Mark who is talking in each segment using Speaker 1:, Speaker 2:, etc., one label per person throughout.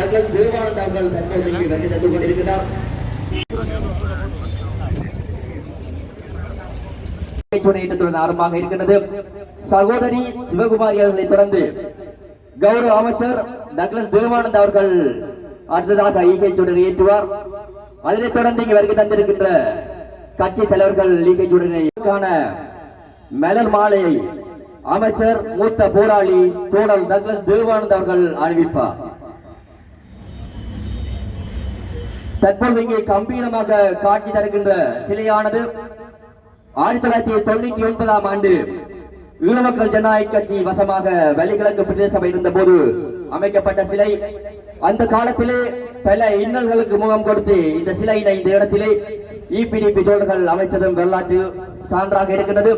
Speaker 1: Douglas Devanand அவர்கள் தற்போது இங்கு வந்து தந்து கொண்டிருக்கிறார். ஆரம்பமாக இருக்கின்றது. சகோதரி சிவகுமாரி அவர்களை தொடர்ந்து கௌரவ அமைச்சர் டக்ளஸ் தேவானந்த் அவர்கள் அடுத்ததாக ஈகை சுடர் ஏற்றுவார். அதனைத் தொடர்ந்து இங்கு வருகை தந்திருக்கின்ற கட்சி தலைவர்கள் ஈகை சுடரினைக்கான மலர் மாலையை அமைச்சர் மூத்த போராளி தோழர் டக்ளஸ் தேவானந்த் அவர்கள் அறிவிப்பார் தற்போது இங்கே கம்பீரமாக காட்சி தருகின்ற சிலையானது ஆயிரத்தி தொள்ளாயிரத்தி தொண்ணூத்தி ஒன்பதாம் ஆண்டு ஈழமக்கள் ஜனநாயக கட்சி வசமாக வலிகிழக்கு பிரதேசம் இருந்த போது அமைக்கப்பட்ட சிலை. அந்த காலத்திலே பல இன்னல்களுக்கு முகம் கொடுத்து இந்த சிலையினை இந்த இடத்திலே இபிடிபி தோழர்கள் அமைத்ததும் வரலாற்று சான்றாக இருக்கிறது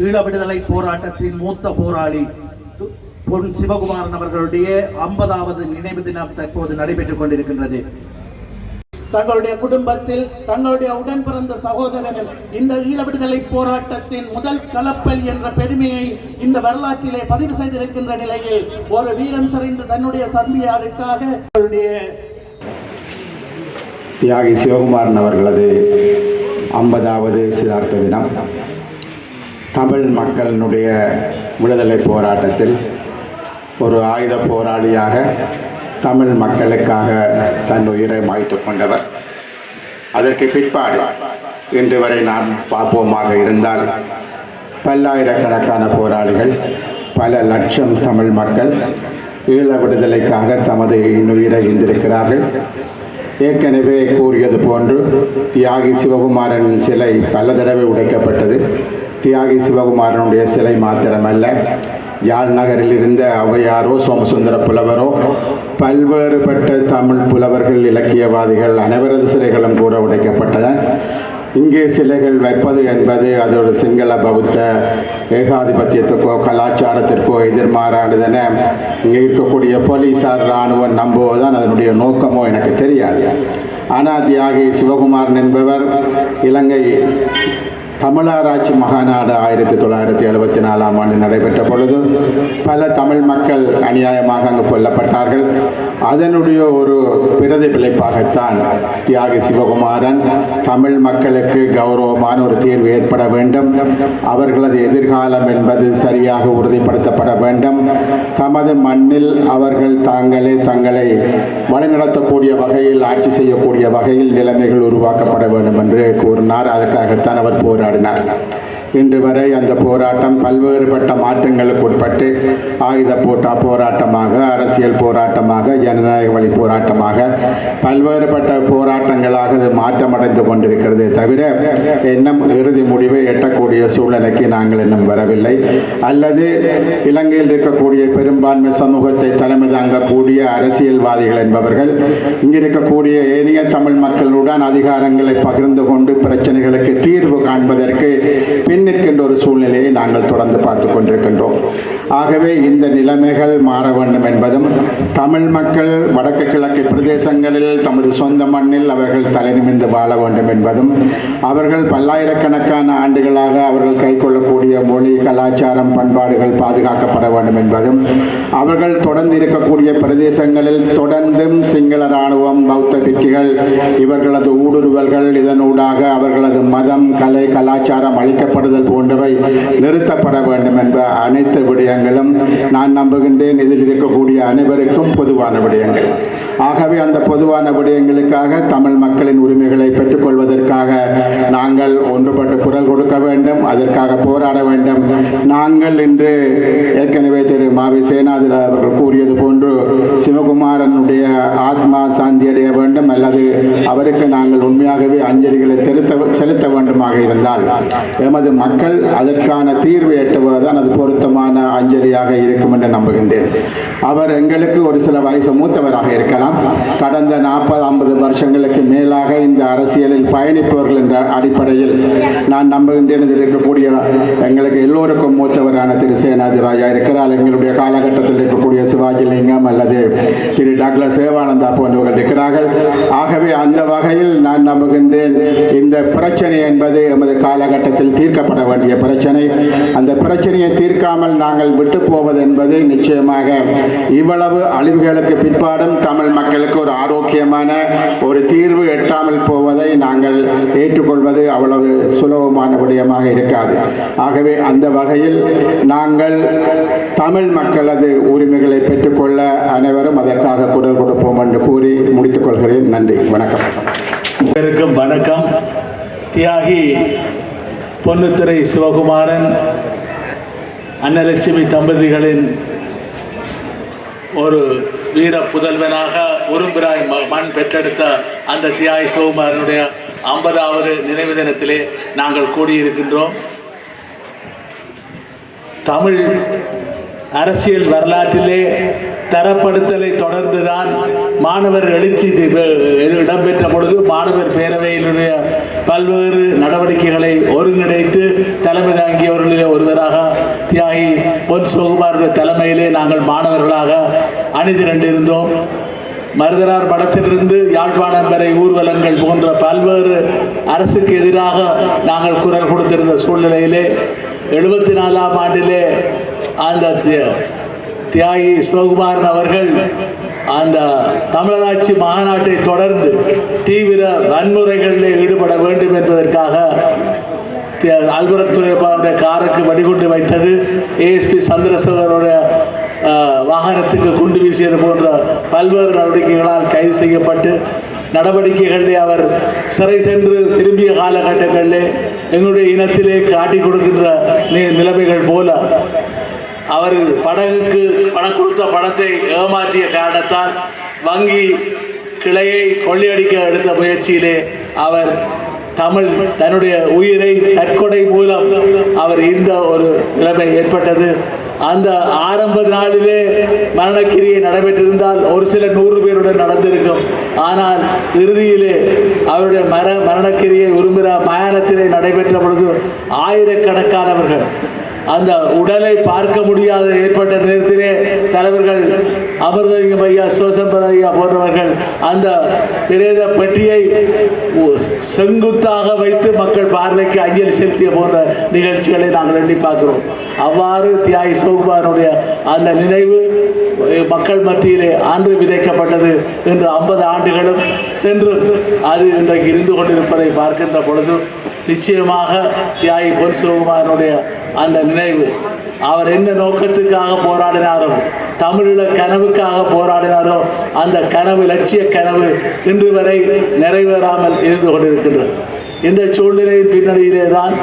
Speaker 2: ஈழ விடுதலை போராட்டத்தின் மூத்த போராளி பொன் சிவகுமாரன் அவர்களுடைய ஐம்பதாவது நினைவு தினம் தற்போது நடைபெற்றுக் கொண்டிருக்கின்றது. தங்களுடைய குடும்பத்தில் தங்களுடைய உடன் பிறந்த சகோதரர்கள் இந்த ஈழ விடுதலை போராட்டத்தின் முதல் கலப்பல் என்ற பெருமையை இந்த வரலாற்றிலே பதிவு செய்திருக்கின்ற நிலையில் ஒரு வீரம் சரிந்த தன்னுடைய சந்தியாருக்காக அவருடைய
Speaker 3: தியாகி சிவகுமாரன் அவர்களது ஐம்பதாவது சிதார்த்த தினம். தமிழ் மக்களினுடைய விடுதலை போராட்டத்தில் ஒரு ஆயுத போராளியாக தமிழ் மக்களுக்காக தன் உயிரை மாய்த்து கொண்டவர். அதற்கு பிற்பாடு இன்று வரை நாம் பார்ப்போமாக இருந்தால் பல்லாயிரக்கணக்கான போராளிகள் பல லட்சம் தமிழ் மக்கள் ஈழ விடுதலைக்காக தமது இன்னுயிரை இருந்திருக்கிறார்கள் ஏற்கனவே கூறியது போன்று தியாகி சிவகுமாரன் சிலை பல தடவை உடைக்கப்பட்டது. தியாகி சிவகுமாரனுடைய சிலை மாத்திரமல்ல. யாழ் நகரில் இருந்த ஔவையாரோ சோமசுந்தர புலவரோ பல்வேறுபட்ட தமிழ் புலவர்கள் இலக்கியவாதிகள் அனைவரது சிலைகளும் கூட உடைக்கப்பட்டன. இங்கே சிலைகள் வைப்பது என்பது அதோட சிங்கள பௌத்த ஏகாதிபத்தியத்துக்கோ கலாச்சாரத்திற்கோ எதிர்மாறானதென இங்கே இருக்கக்கூடிய போலீஸார் இராணுவம் நம்புவதுதான் அதனுடைய நோக்கமோ எனக்கு தெரியாது. ஆனால் தியாகி சிவகுமாரன் என்பவர் இலங்கை தமிழராட்சி மகாநாடு ஆயிரத்தி தொள்ளாயிரத்தி எழுபத்தி நாலாம் ஆண்டு நடைபெற்ற பொழுது பல தமிழ் மக்கள் அநியாயமாக அங்கு கொல்லப்பட்டார்கள். அதனுடைய ஒரு பிரதிபலிப்பாகத்தான் தியாகி சிவகுமாரன் தமிழ் மக்களுக்கு கௌரவமான ஒரு தீர்வு ஏற்பட வேண்டும். அவர்களது எதிர்காலம் என்பது சரியாக உறுதிப்படுத்தப்பட வேண்டும். தமது மண்ணில் அவர்கள் தாங்களே தங்களை வழிநடத்தக்கூடிய வகையில் ஆட்சி செய்யக்கூடிய வகையில் நிலைமைகள் உருவாக்கப்பட வேண்டும் என்று கூறினார். அதுக்காகத்தான் அவர் போராடினார் Nadana. இன்று வரை அந்த போராட்டம் பல்வேறுபட்ட மாற்றங்களுக்கு உட்பட்டு ஆயுத போட்டா போராட்டமாக அரசியல் போராட்டமாக ஜனநாயக வழி போராட்டமாக பல்வேறுபட்ட போராட்டங்களாக அது மாற்றமடைந்து கொண்டிருக்கிறதே தவிர இன்னும் இறுதி முடிவை எட்டக்கூடிய சூழ்நிலைக்கு நாங்கள் இன்னும் வரவில்லை. அல்லது இலங்கையில் இருக்கக்கூடிய பெரும்பான்மை சமூகத்தை தலைமை தாங்கக்கூடிய அரசியல்வாதிகள் என்பவர்கள் இங்கு இருக்கக்கூடிய ஏனைய தமிழ் மக்களுடன் அதிகாரங்களை பகிர்ந்து கொண்டு பிரச்சனைகளுக்கு தீர்வு காண்பதற்கு பின் நிற்கின்ற ஒரு சூழ்நிலையை நாங்கள் தொடர்ந்து பார்த்து கொண்டிருக்கின்றோம். ஆகவே இந்த நிலைமைகள் மாற வேண்டும் என்பதும் தமிழ் மக்கள் வடக்கு கிழக்கு பிரதேசங்களில் தமது சொந்த மண்ணில் அவர்கள் தலைநிமிந்து வாழ வேண்டும் என்பதும் அவர்கள் பல்லாயிரக்கணக்கான ஆண்டுகளாக அவர்கள் கை கொள்ளக்கூடிய மொழி கலாச்சாரம் பண்பாடுகள் பாதுகாக்கப்பட வேண்டும் என்பதும் அவர்கள் தொடர்ந்து இருக்கக்கூடிய பிரதேசங்களில் தொடர்ந்தும் சிங்கள இராணுவம் பௌத்த பிக்குகள் இவர்களது ஊடுருவல்கள் இதனூடாக அவர்களது மதம் கலை கலாச்சாரம் அழிக்கப்படுதல் போன்றவை நிறுத்தப்பட வேண்டும் என்ப அனைத்து விடயங்களும் நான் நம்புகின்றேன். இதில் இருக்கக்கூடிய அனைவருக்கும் பொதுவான விடயங்கள். ஆகவே அந்த பொதுவான விடயங்களுக்காக தமிழ் மக்களின் உரிமைகளை பெற்றுக்கொள்வதற்காக நாங்கள் ஒன்றுபட்டு குரல் கொடுக்க வேண்டும். அதற்காக போராட வேண்டும். நாங்கள் இன்று ஏற்கனவே திரு மாவி சேனாதிர அவர்கள் கூறியது போன்று சிவகுமாரனுடைய ஆத்மா சாந்தியடைய வேண்டும். அல்லது அவருக்கு நாங்கள் உண்மையாகவே அஞ்சலிகளை செலுத்த செலுத்த வேண்டுமாக இருந்தால். எமது மக்கள் அதற்கான தீர்வு எட்டுவதுதான் அது பொருத்தமான அஞ்சலியாக இருக்கும் என்று நம்புகின்றேன். அவர் எங்களுக்கு ஒரு சில வயசு மூத்தவராக இருக்கலாம். கடந்த நாற்பது ஐம்பது வருஷங்களுக்கு மேலாக இந்த அரசியலில் பயணிப்பவர்கள் என்ற அடிப்படையில் நான் நம்புகின்றேன். இதில் இருக்கக்கூடிய எங்களுக்கு எல்லோருக்கும் மூத்தவரான திரு சேனாதி ராஜா இருக்கிறார். எங்களுடைய காலகட்டத்தில் இருக்கக்கூடிய சிவாஜி லிங்கம் அல்லது திரு டாக்டர் சேவானந்தா போன்றவர்கள் இருக்கிறார்கள். ஆகவே அந்த வகையில் நான் நம்புகின்றேன். இந்த பிரச்சனை என்பது எமது காலகட்டத்தில் தீர்க்க தீர்க்கப்பட வேண்டிய பிரச்சனை. அந்த பிரச்சனையை தீர்க்காமல் நாங்கள் விட்டு போவது என்பது நிச்சயமாக இவ்வளவு அழிவுகளுக்கு பிற்பாடும் தமிழ் மக்களுக்கு ஒரு ஆரோக்கியமான ஒரு தீர்வு எட்டாமல் போவதை நாங்கள் ஏற்றுக்கொள்வது அவ்வளவு சுலபமான விடயமாக இருக்காது. ஆகவே அந்த வகையில் நாங்கள் தமிழ் மக்களது உரிமைகளை பெற்றுக்கொள்ள அனைவரும் அதற்காக குரல் கொடுப்போம் என்று கூறி முடித்துக் கொள்கிறேன். நன்றி. வணக்கம்.
Speaker 4: வணக்கம். தியாகி பொன்னுத்துறை சிவகுமாரன் அன்னலட்சுமி தம்பதிகளின் ஒரு வீர புதல்வனாக உரும்பிராய் ம- மண் பெற்றெடுத்த அந்த தியாய் சிவகுமாரனுடைய ஐம்பதாவது நினைவு தினத்திலே நாங்கள் கூடியிருக்கின்றோம். தமிழ் அரசியல் வரலாற்றிலே தரப்படுத்தலை தொடர்ந்துதான் மாணவர் எழுச்சி இடம்பெற்ற பொழுது மாணவர் பேரவையினுடைய பல்வேறு நடவடிக்கைகளை ஒருங்கிணைத்து தலைமை தாங்கியவர்களிலே ஒருவராக தியாகி பொன் சிவகுமாருடைய தலைமையிலே நாங்கள் மாணவர்களாக அணிதிரண்டிருந்தோம் மருதனார் படத்திலிருந்து யாழ்ப்பாணம் வரை ஊர்வலங்கள் போன்ற பல்வேறு அரசுக்கு எதிராக நாங்கள் குரல் கொடுத்திருந்த சூழ்நிலையிலே எழுபத்தி நாலாம் ஆண்டிலே அந்த தியாகி சிவகுமாரன் அவர்கள் அந்த தமிழராட்சி மாநாட்டை தொடர்ந்து தீவிர வன்முறைகளில் ஈடுபட வேண்டும் என்பதற்காக தி- அல்பரத் துறைப்பாவுடைய காருக்கு வடிகுண்டு வைத்தது. ஏஎஸ்பி சந்திரசேகரோட வாகனத்துக்கு குண்டு வீசியது போன்ற பல்வேறு நடவடிக்கைகளால் கைது செய்யப்பட்டு நடவடிக்கைகளிலே அவர் சிறை சென்று திரும்பிய காலகட்டங்களிலே எங்களுடைய இனத்திலே காட்டிக் கொடுக்கின்ற நிலைமைகள் போல அவர் படகுக்கு பணம் கொடுத்த பணத்தை ஏமாற்றிய காரணத்தால் வங்கி கிளையை கொள்ளையடிக்க எடுத்த முயற்சியிலே அவர் தமிழ் தன்னுடைய உயிரை தற்கொலை மூலம் அவர் இருந்த ஒரு நிலைமை ஏற்பட்டது. அந்த ஆரம்ப நாளிலே மரணக்கிரியை நடைபெற்றிருந்தால் ஒரு சில நூறு பேருடன் நடந்திருக்கும். ஆனால் இறுதியிலே அவருடைய மர மரணக்கிரியை விரும்புகிற மயானத்திலே நடைபெற்ற பொழுது ஆயிரக்கணக்கானவர்கள் உடலை பார்க்க முடியாத ஏற்பட்ட நேரத்திலே தலைவர்கள் அமிர்தலிங்கம் ஐயா சிவசம்பர ஐயா போன்றவர்கள் அந்த பிரேத பெட்டியை செங்குத்தாக வைத்து மக்கள் பார்வைக்கு அஞ்சலி செலுத்திய போன்ற நிகழ்ச்சிகளை நாங்கள் எண்ணி பார்க்கிறோம். அவ்வாறு தியாகி சிவகுமாரனுடைய அந்த நினைவு மக்கள் மத்தியிலே அன்று விதைக்கப்பட்டது என்று ஐம்பது ஆண்டுகளும் சென்று அது இன்றைக்கு இருந்து கொண்டிருப்பதை பார்க்கின்ற பொழுது நிச்சயமாக தியாகி பொன் சிவகுமாரனுடைய அந்த நினைவு. அவர் என்ன நோக்கத்துக்காக போராடினாரோ தமிழீழ கனவுக்காக போராடினாரோ அந்த கனவு லட்சிய கனவு இன்று வரை நிறைவேறாமல் இருந்து கொண்டிருக்கின்றது. இந்த சூழ்நிலையின் பின்னணியிலே தான்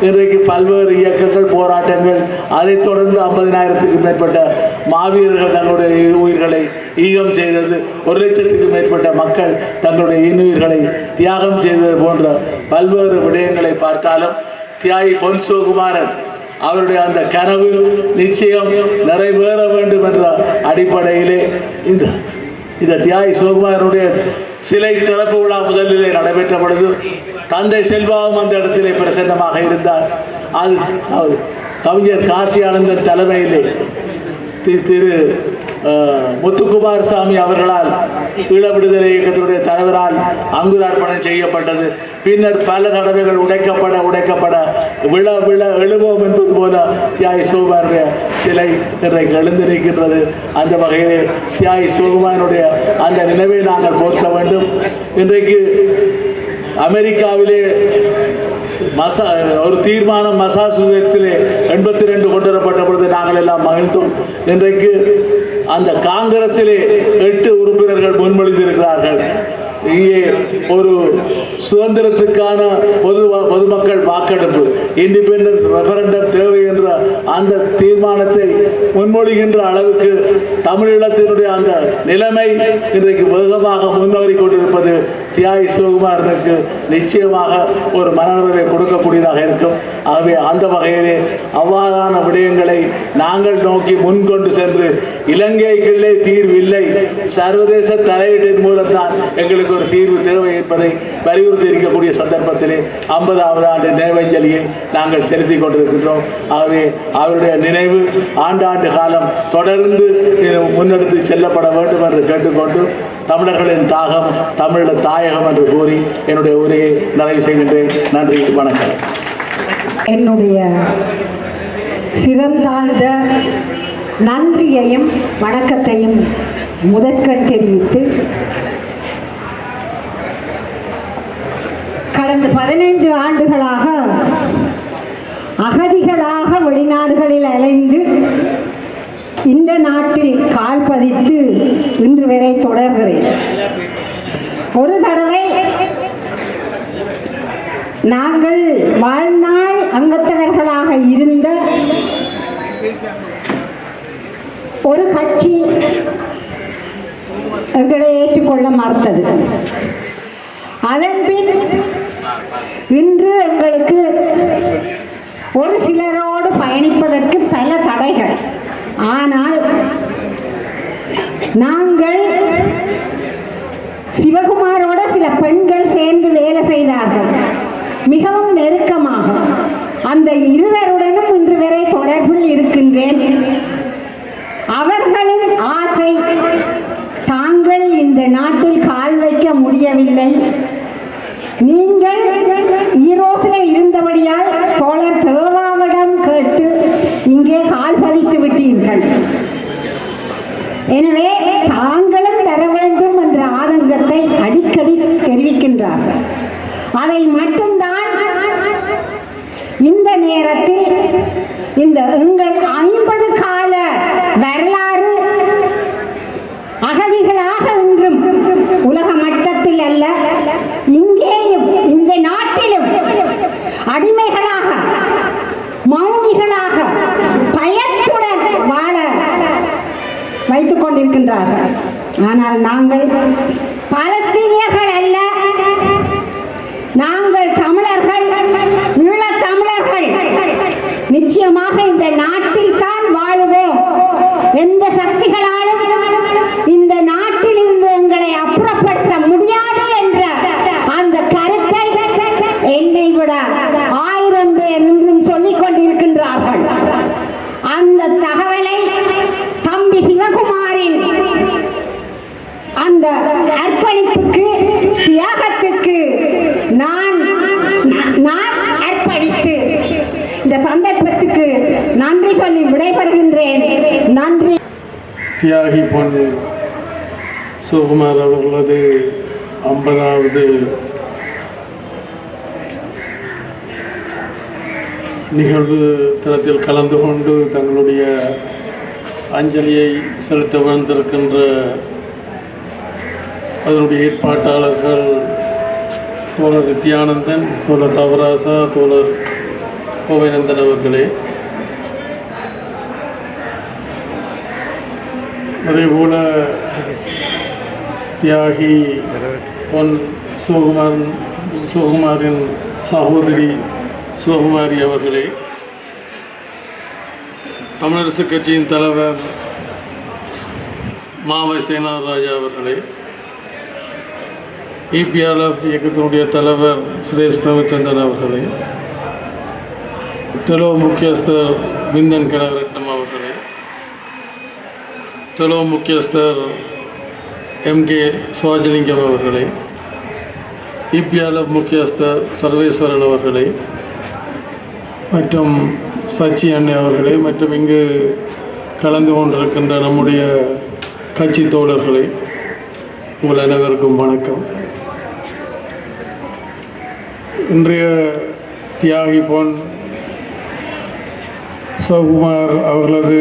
Speaker 4: இன்றைக்கு பல்வேறு இயக்கங்கள் போராட்டங்கள் அதைத் தொடர்ந்து ஐம்பதினாயிரத்துக்கு மேற்பட்ட மாவீரர்கள் தங்களுடைய உயிர்களை ஈகம் செய்தது ஒரு லட்சத்துக்கு மேற்பட்ட மக்கள் தங்களுடைய இன்னுயிர்களை தியாகம் செய்தது போன்ற பல்வேறு விடயங்களை பார்த்தாலும் தியாகி பொன்சோகுமாரன் அவருடைய அந்த கனவு நிச்சயம் நிறைவேற வேண்டும் என்ற அடிப்படையிலே இந்த இந்த தியாகி சிவகுமாரனுடைய சிலை திறப்பு விழா முதலிலே நடைபெற்ற பொழுது தந்தை செல்வாவும் அந்த இடத்திலே பிரசன்னமாக இருந்தார். அது கவிஞர் காசி ஆனந்தன் தலைமையிலே திரு முத்துக்குமார் சாமி அவர்களால் ஈழ விடுதலை இயக்கத்தினுடைய தலைவரால் அங்குரார்ப்பணம் செய்யப்பட்டது. பின்னர் பல தடவைகள் உடைக்கப்பட உடைக்கப்பட விழ விழ எழுவோம் என்பது போல தியாகி சிவகுமாருடைய சிலை இன்றைக்கு எழுந்து நிற்கின்றது அந்த வகையிலே தியாகி சிவகுமாரனுடைய அந்த நினைவை நாங்கள் போர்த்த வேண்டும். இன்றைக்கு அமெரிக்காவிலே மசா ஒரு தீர்மானம் மசாசுசெட்ஸிலே எண்பத்தி ரெண்டு கொண்டு வரப்பட்ட பொழுது நாங்கள் எல்லாம் மகிழ்ந்தோம். இன்றைக்கு அந்த காங்கிரஸிலே எட்டு உறுப்பினர்கள் முன்மொழிந்திருக்கிறார்கள். இங்கே ஒரு சுதந்திரத்துக்கான பொது பொதுமக்கள் வாக்கெடுப்பு இண்டிபெண்டன்ஸ் ரெஃபரண்டம் தேவை என்ற அந்த தீர்மானத்தை முன்மொழிகின்ற அளவுக்கு தமிழீழத்தினுடைய அந்த நிலைமை இன்றைக்கு வேகமாக முன்னேறி கொண்டிருப்பது தியாகி சிவகுமாரனுக்கு நிச்சயமாக ஒரு மனநிறைவை கொடுக்கக்கூடியதாக இருக்கும். ஆகவே அந்த வகையிலே அவ்வாறான விடயங்களை நாங்கள் நோக்கி முன்கொண்டு சென்று இலங்கைக்குள்ளே தீர்வில்லை. சர்வதேச தலையீட்டின் மூலம்தான் எங்களுக்கு ஒரு தீர்வு தேவை என்பதை வலியுறுத்தி இருக்கக்கூடிய சந்தர்ப்பத்திலே ஐம்பதாவது ஆண்டு நினைவஞ்சலியை நாங்கள் செலுத்திக் கொண்டிருக்கின்றோம். ஆகவே அவருடைய நினைவு ஆண்டாண்டு காலம் தொடர்ந்து முன்னெடுத்து செல்லப்பட வேண்டும் என்று கேட்டுக்கொண்டு தமிழர்களின் தாகம் தமிழர் தாயகம் என்று கூறி என்னுடைய உரையை நிறைவு செய்கின்றேன். நன்றி வணக்கம்.
Speaker 5: என்னுடைய சிறந்தாழ்ந்த நன்றியையும் வணக்கத்தையும் முதற்கண் தெரிவித்து கடந்த பதினைந்து ஆண்டுகளாக அகதிகளாக வெளிநாடுகளில் அலைந்து இந்த நாட்டில் கால் பதித்து இன்று வரை தொடர்கிறேன். ஒரு தடவை நாங்கள் வாழ்நாள் அங்கத்தவர்களாக இருந்த ஒரு கட்சி எங்களை ஏற்றுக்கொள்ள மறுத்தது. அதன்பின் இன்று எங்களுக்கு ஒரு சிலரோடு பயணிப்பதற்கு பல தடைகள். ஆனால் நாங்கள் சிவகுமாரோட சில பெண்கள் சேர்ந்து வேலை செய்தார்கள். மிகவும் நெருக்கமாக. அந்த இருவருடனும் இன்று வரை தொடர்பில் இருக்கின்றேன். அவர்களின் ஆசை தாங்கள் இந்த நாட்டில் கால் வைக்க முடியவில்லை. நீங்கள் இருந்தபடியால் தோழர் தேவாவிடம் கேட்டு இங்கே கால் பதித்து விட்டீர்கள். எனவே தாங்களும் பெற வேண்டும் என்ற ஆதங்கத்தை அடிக்கடி தெரிவிக்கின்றார்கள் அதை மட்டும்தான் இந்த நேரத்தில் இந்த எங்கள் ஐம்பது கொண்டிருக்கின்றார்கள் ஆனால் நாங்கள் பாலஸ்தீனியர்கள் அல்ல. நாங்கள் தமிழர்கள் ஈழத் தமிழர்கள். நிச்சயமாக இந்த நாட்டில் தான் வாழ்வோம். எந்த சக்திகளாலும் இந்த நாட்டில் இருந்து எங்களை அப்புறப்படுத்த முடியாது என்ற அந்த கருத்தை என்னை விட ஆயிரம் பேர் அந்த அர்ப்பணிப்புக்கு தியாகத்துக்கு நான் நான் அர்ப்பணித்து இந்த சந்தர்ப்பத்துக்கு நன்றி சொல்லி விடைபெறுகின்றேன். நன்றி.
Speaker 6: தியாகி பொன் சுகுமார் அவர்களது ஐம்பதாவது நிகழ்வு தளத்தில் கலந்து கொண்டு தங்களுடைய அஞ்சலியை செலுத்த வந்திருக்கின்ற அதனுடைய ஏற்பாட்டாளர்கள் தோழர் நித்யானந்தன் தோழர் தவராசா தோழர் கோவைநந்தன் அவர்களே. அதேபோல தியாகி பொன் சிவகுமாரன் சிவகுமாரின் சகோதரி சிவகுமாரி அவர்களே. தமிழரசு கட்சியின் தலைவர் மாவை சேனாராஜா அவர்களே. இபிஆர்எஃப் இயக்கத்தினுடைய தலைவர் சுரேஷ் பிரமச்சந்திரன் அவர்களே டெலோ முக்கியஸ்தர் பிந்தன் கனகரட்னம் அவர்களே டெலோ முக்கியஸ்தர் எம் கே சுவாஜலிங்கம் அவர்களே இபிஆர்எஃப் முக்கியஸ்தர் சர்வேஸ்வரன் அவர்களே மற்றும் சச்சி அண்ணே அவர்களே மற்றும் இங்கு கலந்து கொண்டிருக்கின்ற நம்முடைய கட்சி தோழர்களே உங்கள் அனைவருக்கும் வணக்கம். இன்றைய தியாகி பொன் சிவகுமார் அவர்களது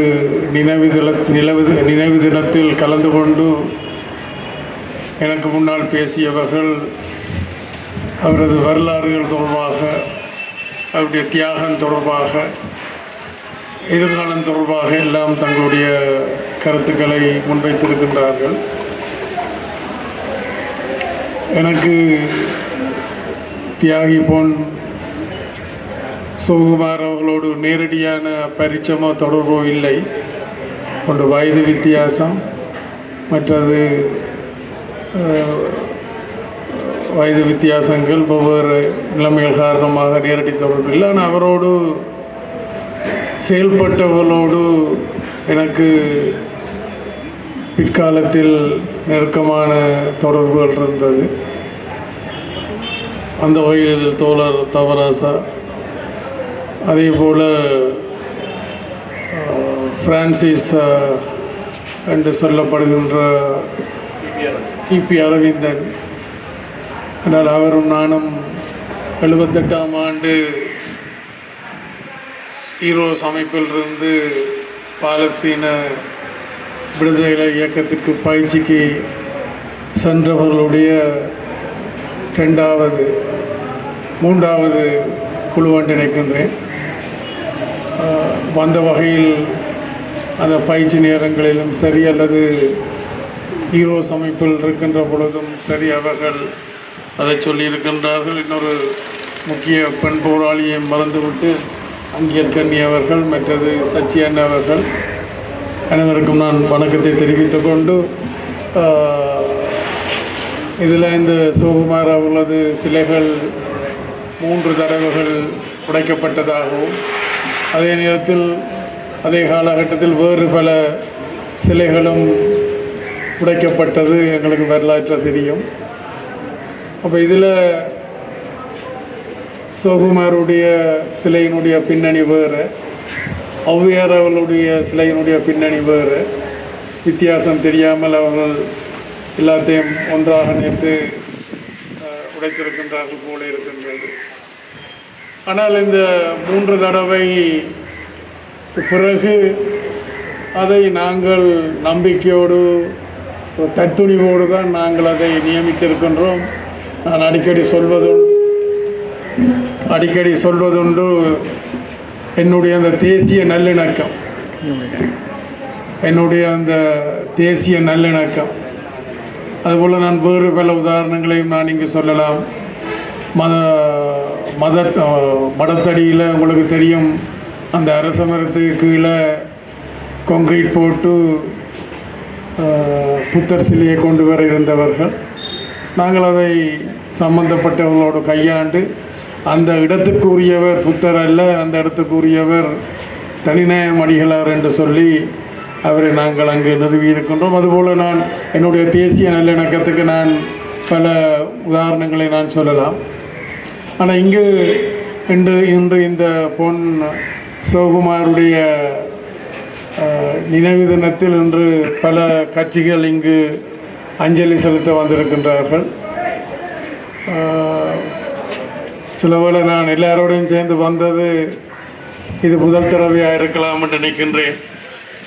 Speaker 6: நினைவு தின நிலவு நினைவு தினத்தில் கலந்து கொண்டு எனக்கு முன்னால் பேசியவர்கள் அவரது வரலாறுகள் தொடர்பாக அவருடைய தியாகம் தொடர்பாக எதிர்காலம் தொடர்பாக எல்லாம் தங்களுடைய கருத்துக்களை முன்வைத்திருக்கின்றார்கள். எனக்கு தியாகி பொன் சுகுமார் அவர்களோடு நேரடியான பரிச்சயமோ தொடர்போ இல்லை. ஒன்று வயது வித்தியாசம் மற்றது வயது வித்தியாசங்கள் வெவ்வேறு நிலைமைகள் காரணமாக நேரடி தொடர்பு இல்லை. ஆனால் அவரோடு செயல்பட்டவர்களோடு எனக்கு பிற்காலத்தில் நெருக்கமான தொடர்புகள் இருந்தது. அந்த வகையில் இதில் தோழர் தவராசா. அதே போல் ஃப்ரான்சிஸ் என்று சொல்லப்படுகின்ற கிபி அரவிந்தன். ஆனால் அவரும் நானும் எழுபத்தெட்டாம் ஆண்டு ஈரோஸ் அமைப்பிலிருந்து பாலஸ்தீன விடுதலை இயக்கத்திற்கு பயிற்சிக்கு சென்றவர்களுடைய ரெண்டாவது மூன்றாவது குழு என்று நினைக்கின்றேன் வந்த வகையில் அந்த பயிற்சி நேரங்களிலும் சரி அல்லது ஹீரோ அமைப்பில் இருக்கின்ற பொழுதும் சரி அவர்கள் அதை சொல்லியிருக்கின்றார்கள் இன்னொரு முக்கிய பெண் போராளியை மறந்துவிட்டு அங்கியர் கண்ணி அவர்கள் மற்றது சச்சியன் அவர்கள். அனைவருக்கும் நான் வணக்கத்தை தெரிவித்து கொண்டு இதில் இந்த சிவகுமார் அவர்களது சிலைகள் மூன்று தடவைகள் உடைக்கப்பட்டதாகவும் அதே நேரத்தில் அதே காலகட்டத்தில் வேறு பல சிலைகளும் உடைக்கப்பட்டது எங்களுக்கு வரலாற்றில் தெரியும். அப்போ இதில் சோகுமாருடைய சிலையினுடைய பின்னணி வேறு ஔவையார் அவர்களுடைய சிலையினுடைய பின்னணி வேறு. வித்தியாசம் தெரியாமல் அவர்கள் எல்லாத்தையும் ஒன்றாக நேற்று உடைத்திருக்கின்றார்கள் போல இருக்கின்றது. ஆனால் இந்த மூன்று தடவை பிறகு அதை நாங்கள் நம்பிக்கையோடு தத்துணிவோடு தான் நாங்கள் அதை நியமித்திருக்கின்றோம். நான் அடிக்கடி சொல்வதும் அடிக்கடி சொல்வதுண்டு என்னுடைய அந்த தேசிய நல்லிணக்கம். என்னுடைய அந்த தேசிய நல்லிணக்கம். அதுபோல் நான் வேறு பல உதாரணங்களையும் நான் இங்கு சொல்லலாம். மத மத மடத்தடியில் உங்களுக்கு தெரியும். அந்த அரச மரத்துக்கு கீழே கான்கிரீட் போட்டு புத்தர் சிலையை கொண்டு வர இருந்தவர்கள். நாங்கள் அதை சம்பந்தப்பட்டவர்களோடு கையாண்டு அந்த இடத்துக்குரியவர் புத்தர் அல்ல அந்த இடத்துக்குரியவர் தனிநாயம் அடிகளார் என்று சொல்லி அவரை நாங்கள் அங்கு நிறுவியிருக்கின்றோம் அதுபோல் நான் என்னுடைய தேசிய நல்லிணக்கத்துக்கு நான் பல உதாரணங்களை நான் சொல்லலாம். ஆனால் இங்கு இன்று இன்று இந்த பொன் சிவகுமாருடைய நினைவு தினத்தில் இன்று பல கட்சிகள் இங்கு அஞ்சலி செலுத்த வந்திருக்கின்றார்கள். அஹ், சில வேளை நான் எல்லாரோடையும் சேர்ந்து வந்தது இது முதல் தடவையாக இருக்கலாம் என்று நினைக்கின்றேன்.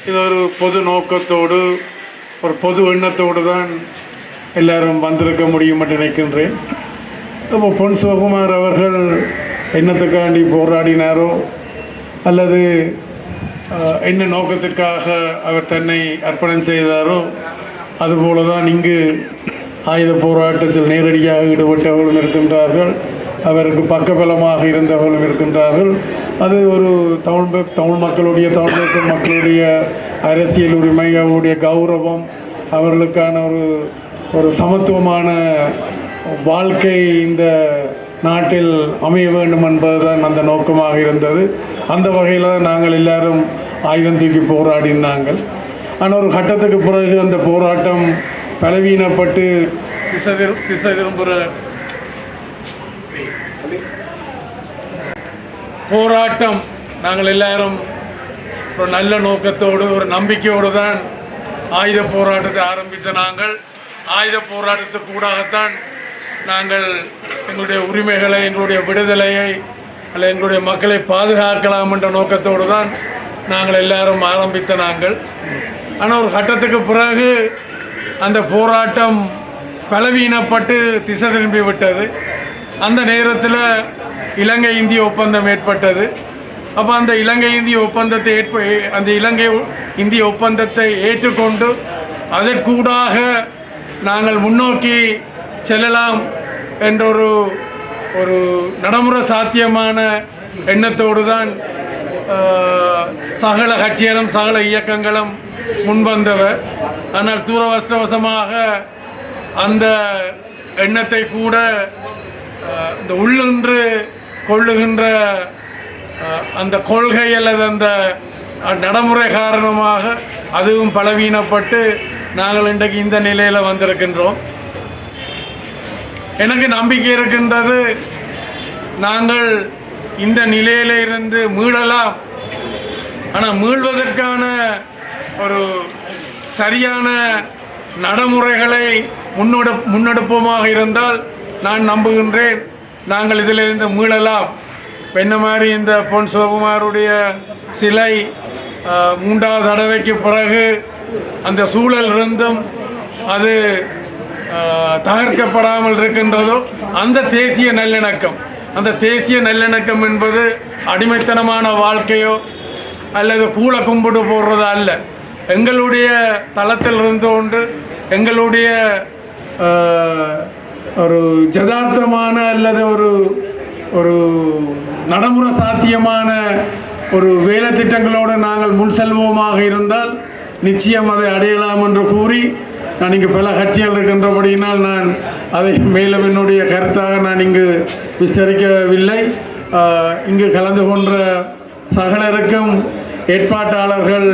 Speaker 6: இது ஒரு பொது நோக்கத்தோடு ஒரு பொது எண்ணத்தோடு தான் எல்லாரும் வந்திருக்க முடியும் என்று நினைக்கின்றேன். இப்போ பொன் சிவகுமார் அவர்கள் என்னத்துக்காண்டி போராடினாரோ அல்லது என்ன நோக்கத்திற்காக அவர் தன்னை அர்ப்பணம் செய்தாரோ அதுபோல தான் இங்கு ஆயுத போராட்டத்தில் நேரடியாக ஈடுபட்டவர்களும் இருக்கின்றார்கள். அவருக்கு பக்கபலமாக இருந்தவர்களும் இருக்கின்றார்கள். அது ஒரு தமிழ் தமிழ் மக்களுடைய தமிழ் தேச மக்களுடைய அரசியல் உரிமை அவருடைய கௌரவம் அவர்களுக்கான ஒரு ஒரு சமத்துவமான வாழ்க்கை இந்த நாட்டில் அமைய வேண்டும் என்பதுதான் அந்த நோக்கமாக இருந்தது. அந்த வகையில் தான் நாங்கள் எல்லாரும் ஆயுதம் தூக்கி போராடினாங்கள் ஆனால் ஒரு கட்டத்துக்கு பிறகு அந்த போராட்டம் பலவீனப்பட்டு திசை திரு- திரும்புகிற போராட்டம் நாங்கள் எல்லாரும் ஒரு நல்ல நோக்கத்தோடு ஒரு நம்பிக்கையோடு தான் ஆயுத போராட்டத்தை ஆரம்பித்த நாங்கள். ஆயுத போராட்டத்துக்கு கூடாகத்தான் நாங்கள் எங்களுடைய உரிமைகளை எங்களுடைய விடுதலையை அல்ல எங்களுடைய மக்களை பாதுகாக்கலாம் என்ற நோக்கத்தோடு தான் நாங்கள் எல்லாரும் ஆரம்பித்த நாங்கள். ஆனால் ஒரு கட்டத்துக்கு பிறகு அந்த போராட்டம் பலவீனப்பட்டு திசை திரும்பி விட்டது. அந்த நேரத்தில் இலங்கை இந்திய ஒப்பந்தம் ஏற்பட்டது. அப்போ அந்த இலங்கை இந்திய ஒப்பந்தத்தை ஏற்ப அந்த இலங்கை இந்திய ஒப்பந்தத்தை ஏற்றுக்கொண்டு அதற்கூடாக நாங்கள் முன்னோக்கி செல்லலாம் என்ற ஒரு ஒரு நடைமுறை சாத்தியமான எண்ணத்தோடு தான் சகல கட்சிகளும் சகல இயக்கங்களும் முன்வந்தவ. ஆனால் தூரவஸ்தவசமாக அந்த எண்ணத்தை கூட இந்த உள்ளொன்று கொள்ளுகின்ற அந்த கொள்கை அல்லது அந்த நடைமுறை காரணமாக அதுவும் பலவீனப்பட்டு நாங்கள் இன்றைக்கு இந்த நிலையில் வந்திருக்கின்றோம். எனக்கு நம்பிக்கை இருக்கின்றது. நாங்கள் இந்த நிலையில இருந்து மீளலாம். ஆனால் மீள்வதற்கான ஒரு சரியான நடைமுறைகளை முன்னெடு முன்னெடுப்போமாக இருந்தால் நான் நம்புகின்றேன். நாங்கள் இதிலிருந்து மீளலாம். என்ன மாதிரி இந்த பொன் சிவகுமாருடைய சிலை மூன்றாவது தடவைக்கு பிறகு அந்த சூழல் இருந்தும் அது தகர்க்கப்படாமல் இருக்கின்றதோ அந்த தேசிய நல்லிணக்கம். அந்த தேசிய நல்லிணக்கம் என்பது அடிமைத்தனமான வாழ்க்கையோ அல்லது கூல கும்பிடு போடுறது அல்ல. எங்களுடைய தளத்தில் இருந்து கொண்டு எங்களுடைய ஒரு ஜதார்த்தமான அல்லது ஒரு ஒரு நடைமுறை சாத்தியமான ஒரு வேலை திட்டங்களோடு நாங்கள் முன் செல்வோமாக இருந்தால் நிச்சயம் அதை அடையலாம் என்று கூறி நான் இங்கு பல கட்சிகள் இருக்கின்றபடியினால் நான் அதை மேலும் என்னுடைய கருத்தாக நான் இங்கு விஸ்தரிக்கவில்லை. இங்கு கலந்து கொன்ற சகலருக்கும் ஏற்பாட்டாளர்கள்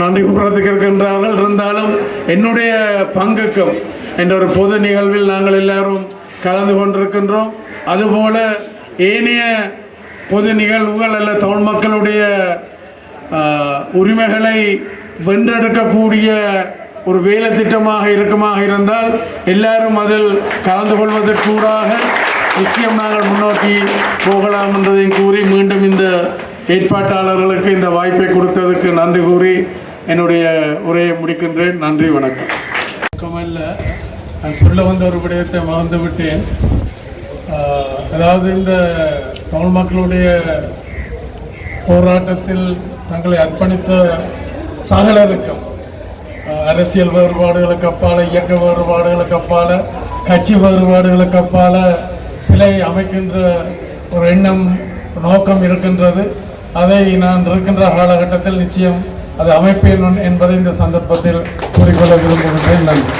Speaker 6: நன்றி கூறத்துக்கு இருக்கின்றார்கள். இருந்தாலும் என்னுடைய பங்குக்கும் என்ற ஒரு பொது நிகழ்வில் நாங்கள் எல்லாரும் கலந்து கொண்டிருக்கின்றோம். அதுபோல ஏனைய பொது நிகழ்வுகள் அல்ல தமிழ் மக்களுடைய உரிமைகளை வென்றெடுக்கக்கூடிய ஒரு வேலை திட்டமாக இருக்குமாக இருந்தால் எல்லாரும் அதில் கலந்து கொள்வதற்கூடாக நிச்சயம் நாங்கள் முன்னோக்கி போகலாம் என்றதையும் கூறி மீண்டும் இந்த ஏற்பாட்டாளர்களுக்கு இந்த வாய்ப்பை கொடுத்ததுக்கு நன்றி கூறி என்னுடைய உரையை முடிக்கின்றேன். நன்றி வணக்கம். வணக்கமல்ல நான் சொல்ல வந்த ஒரு விடயத்தை மறந்து விட்டேன். அதாவது இந்த தமிழ் மக்களுடைய போராட்டத்தில் தங்களை அர்ப்பணித்த சகலருக்கும் அரசியல் வேறுபாடுகளுக்கு அப்பால இயக்க வேறுபாடுகளுக்கு அப்பால கட்சி வேறுபாடுகளுக்கு அப்பால சிலை அமைக்கின்ற ஒரு எண்ணம் நோக்கம் இருக்கின்றது. அதை நான் இருக்கின்ற காலகட்டத்தில் நிச்சயம் அதை அமைப்பேன் என்பதை இந்த சந்தர்ப்பத்தில் கூறிக்கொள்ள விரும்புகின்றேன். நன்றி.